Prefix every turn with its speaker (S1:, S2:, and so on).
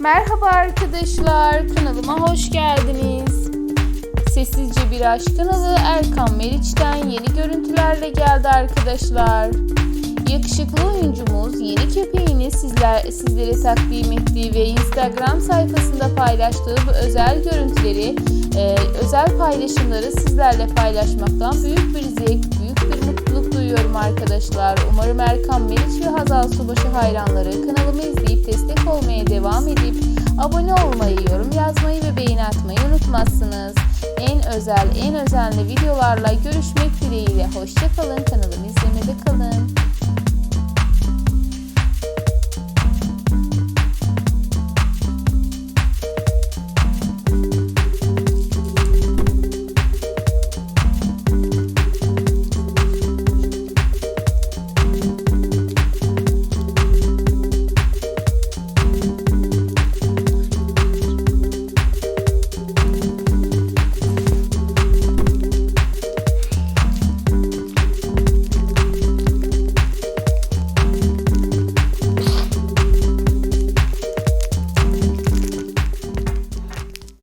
S1: Merhaba arkadaşlar, kanalıma hoş geldiniz. Sessizce Bir Aşk kanalı Erkan Meriç'ten yeni görüntülerle geldi arkadaşlar. Yakışıklı oyuncumuz yeni köpeğini sizler, sizlere takdim ettiği ve Instagram sayfasında paylaştığı bu özel görüntüleri, e, özel paylaşımları sizlerle paylaşmaktan büyük bir zevk, büyük bir mutluluk duyuyorum arkadaşlar. Umarım Erkan Meriç ve Hazal Subaşı hayranları kanalımı izleyip abone olmayı, yorum yazmayı ve beğeni atmayı unutmazsınız. En özel, en özenli videolarla görüşmek dileğiyle. Hoşçakalın, kanalımı izlemede kalın.